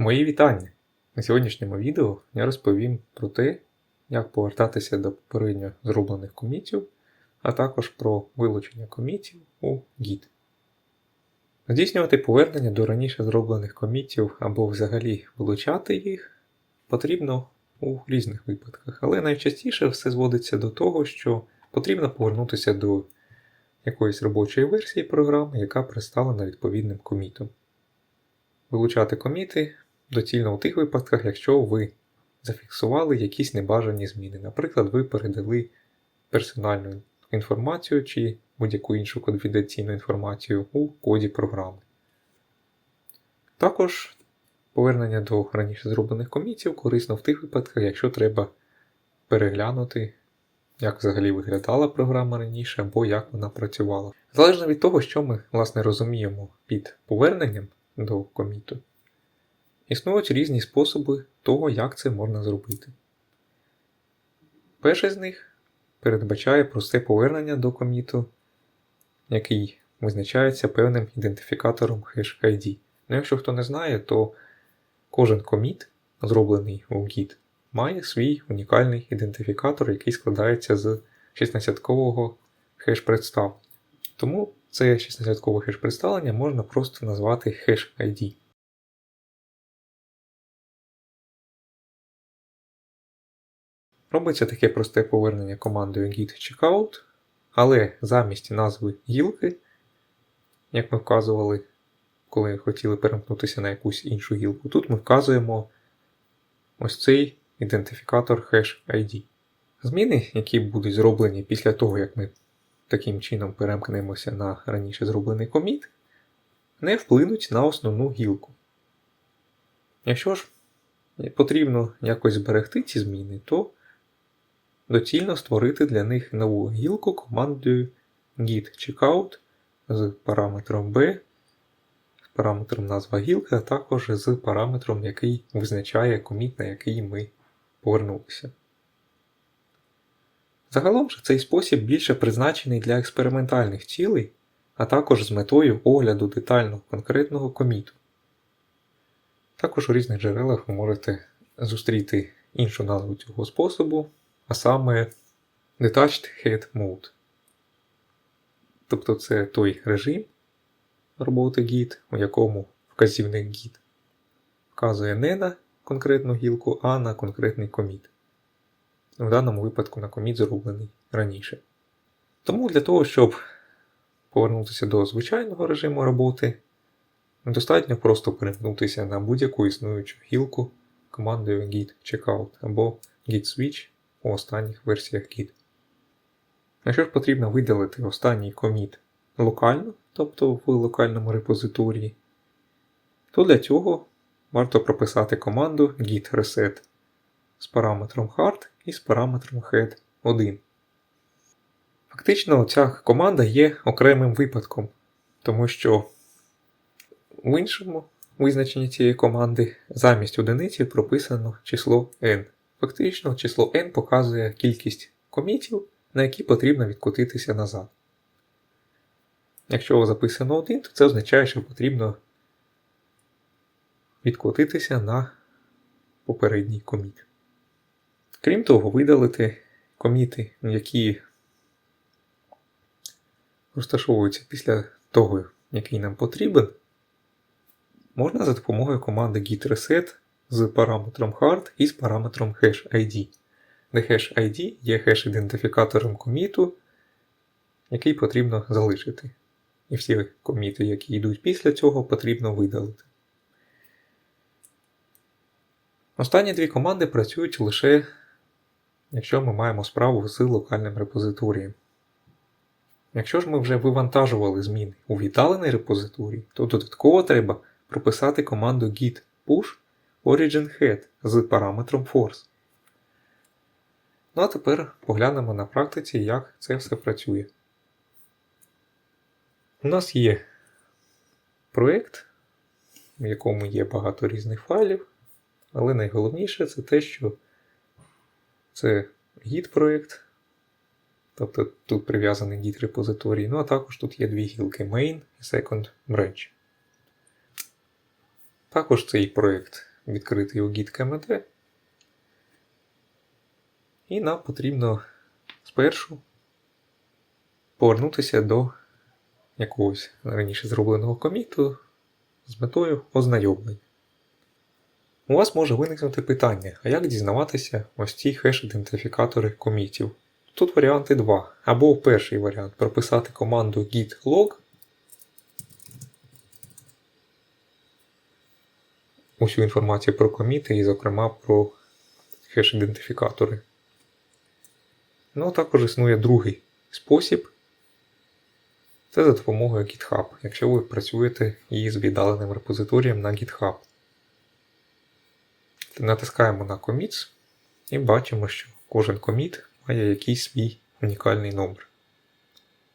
Мої вітання! На сьогоднішньому відео я розповім про те, як повертатися до попередньо зроблених комітів, а також про вилучення комітів у Git. Здійснювати повернення до раніше зроблених комітів або взагалі вилучати їх потрібно у різних випадках, але найчастіше все зводиться до того, що потрібно повернутися до якоїсь робочої версії програми, яка представлена відповідним комітом. Вилучати коміти доцільно у тих випадках, якщо ви зафіксували якісь небажані зміни. Наприклад, ви передали персональну інформацію чи будь-яку іншу конфіденційну інформацію у коді програми. Також повернення до раніше зроблених комітів корисно в тих випадках, якщо треба переглянути, як взагалі виглядала програма раніше або як вона працювала. Залежно від того, що ми власне розуміємо під поверненням до коміту, існують різні способи того, як це можна зробити. Перший з них передбачає просте повернення до коміту, який визначається певним ідентифікатором hash-ID. Ну, якщо хто не знає, то кожен коміт, зроблений у Git, має свій унікальний ідентифікатор, який складається з 16-кового хеш-представлення. Тому це 16-кове хеш-представлення можна просто назвати hash-ID. Робиться таке просте повернення командою git checkout, але замість назви гілки, як ми вказували, коли хотіли перемкнутися на якусь іншу гілку, тут ми вказуємо ось цей ідентифікатор hash ID. Зміни, які будуть зроблені після того, як ми таким чином перемкнемося на раніше зроблений коміт, не вплинуть на основну гілку. Якщо ж потрібно якось зберегти ці зміни, то доцільно створити для них нову гілку командою git checkout з параметром b, з параметром назва гілки, а також з параметром, який визначає коміт, на який ми повернулися. Загалом же цей спосіб більше призначений для експериментальних цілей, а також з метою огляду детального конкретного коміту. Також у різних джерелах ви можете зустріти іншу назву цього способу, а саме Detached Head Mode. Тобто це той режим роботи Git, у якому вказівник Git вказує не на конкретну гілку, а на конкретний коміт. В даному випадку на коміт зроблений раніше. Тому для того, щоб повернутися до звичайного режиму роботи, достатньо просто перемкнутися на будь-яку існуючу гілку командою git checkout або git switch у останніх версіях Git. Якщо ж потрібно видалити останній коміт локально, тобто в локальному репозиторії, то для цього варто прописати команду git reset з параметром hard і з параметром head 1. Фактично, ця команда є окремим випадком, тому що в іншому визначенні цієї команди замість одиниці прописано число n. Фактично, число n показує кількість комітів, на які потрібно відкотитися назад. Якщо записано 1, то це означає, що потрібно відкотитися на попередній коміт. Крім того, видалити коміти, які розташовуються після того, який нам потрібен, можна за допомогою команди git reset з параметром hard і з параметром hash-ID, де hash-ID є хеш-ідентифікатором коміту, який потрібно залишити. І всі коміти, які йдуть після цього, потрібно видалити. Останні дві команди працюють лише, якщо ми маємо справу з локальним репозиторієм. Якщо ж ми вже вивантажували зміни у віддалений репозиторій, то додатково треба прописати команду git push origin head з параметром force. Ну а тепер поглянемо на практиці, як це все працює. У нас є проєкт, в якому є багато різних файлів, але найголовніше це те, що це git проєкт, тобто тут прив'язаний git репозиторій, ну а також тут є дві гілки main і second branch. Також цей проєкт відкрити його git command. І нам потрібно спершу повернутися до якогось раніше зробленого коміту з метою ознайомлення. У вас може виникнути питання, а як дізнаватися ось ці хеш-ідентифікатори комітів? Тут варіанти два. Або перший варіант прописати команду git log. Усю інформацію про коміти і, зокрема, про хеш-ідентифікатори. Ну, а також існує другий спосіб. Це за допомогою GitHub, якщо ви працюєте із віддаленим репозиторієм на GitHub. Натискаємо на Commits і бачимо, що кожен коміт має якийсь свій унікальний номер.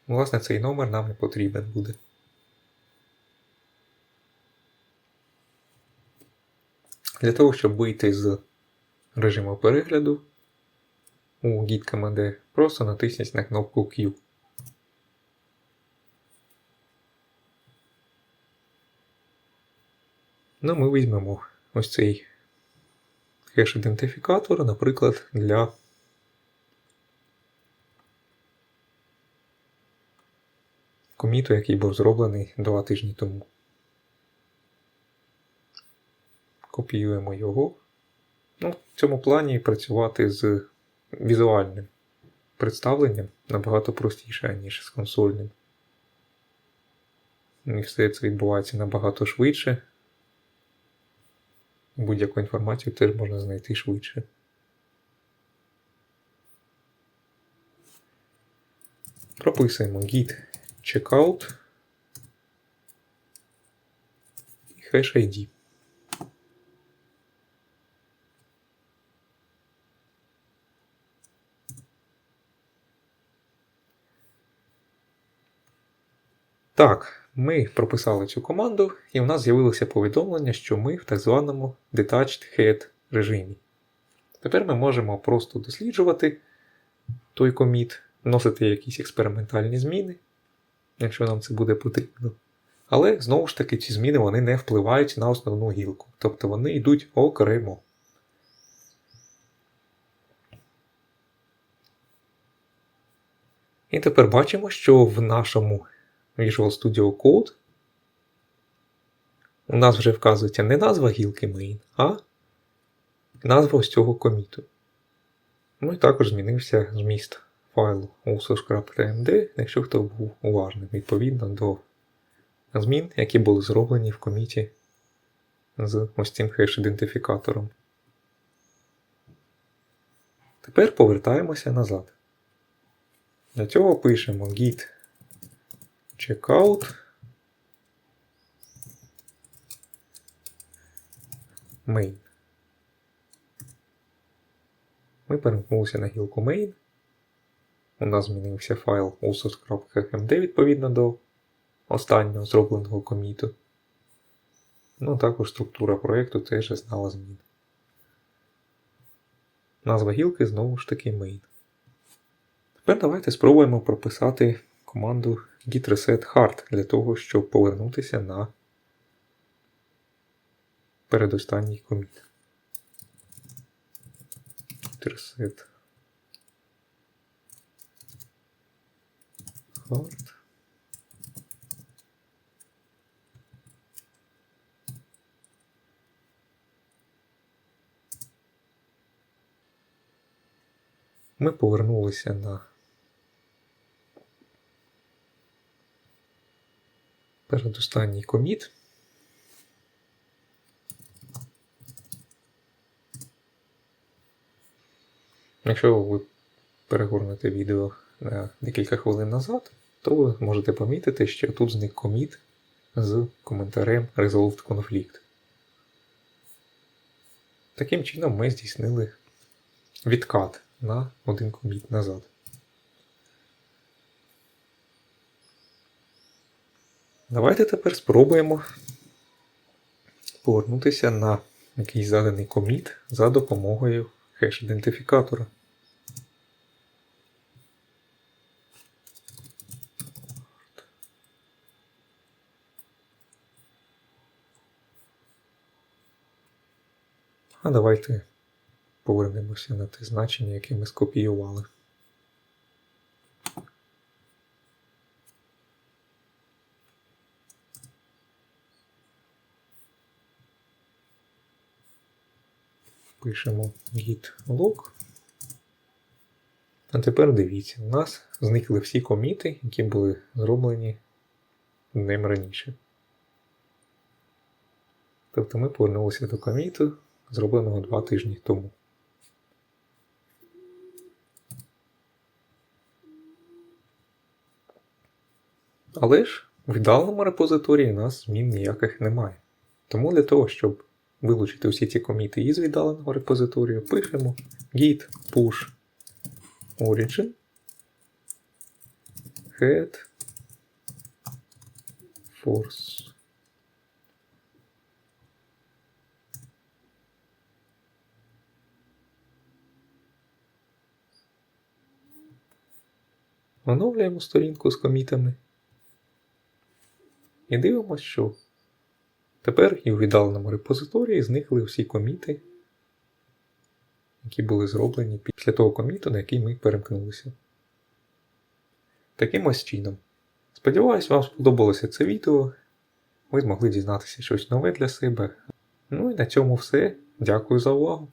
Власне, цей номер нам і потрібен буде. Для того, щоб вийти з режиму перегляду у Git команди, просто натисніть на кнопку Q. Ну, ми візьмемо ось цей хеш-ідентифікатор, наприклад, для коміту, який був зроблений два тижні тому. Копіюємо його. Ну, В цьому плані працювати з візуальним представленням набагато простіше, ніж з консольним. І все це відбувається набагато швидше. Будь-яку інформацію теж можна знайти швидше. Прописуємо git checkout і hash ID. Так, ми прописали цю команду, і в нас з'явилося повідомлення, що ми в так званому Detached Head режимі. Тепер ми можемо просто досліджувати той коміт, вносити якісь експериментальні зміни, якщо нам це буде потрібно. Але знову ж таки ці зміни вони не впливають на основну гілку. Тобто вони йдуть окремо. І тепер бачимо, що в нашому Visual Studio Code у нас вже вказується не назва гілки main, а назва ось цього коміту. Ну і також змінився зміст файлу uso.tmd, якщо хто був уважним, відповідно до змін, які були зроблені в коміті з ось цим хеш-ідентифікатором. Тепер повертаємося назад. Для цього пишемо git checkout main. Ми перемкнулися на гілку main. У нас змінився файл usos.hmd відповідно до останнього зробленого коміту. Ну, також структура проєкту теж знала змін. Назва гілки знову ж таки main. Тепер давайте спробуємо прописати команду git reset hard для того, щоб повернутися на передостанній коміт. Git reset hard. Ми повернулися на передостанній коміт. Якщо ви перегорнете відео на декілька хвилин назад, то ви можете помітити, що тут зник коміт з коментарем Resolved Conflict. Таким чином ми здійснили відкат на один коміт назад. Давайте тепер спробуємо повернутися на якийсь заданий коміт за допомогою хеш-ідентифікатора. А давайте повернемося на те значення, яке ми скопіювали. Пишемо git log. А тепер дивіться, у нас зникли всі коміти, які були зроблені днем раніше. Тобто ми повернулися до коміту, зробленого два тижні тому. Але ж в ідеальному репозиторії у нас змін ніяких немає. Тому для того, щоб вилучити всі ці коміти із віддаленого репозиторію, пишемо git push origin head force Оновлюємо сторінку з комітами. І дивимося, що тепер і у віддаленому репозиторії зникли всі коміти, які були зроблені після того коміту, на який ми перемкнулися. Таким ось чином. Сподіваюсь, вам сподобалося це відео. Ви змогли дізнатися щось нове для себе. Ну і на цьому все. Дякую за увагу!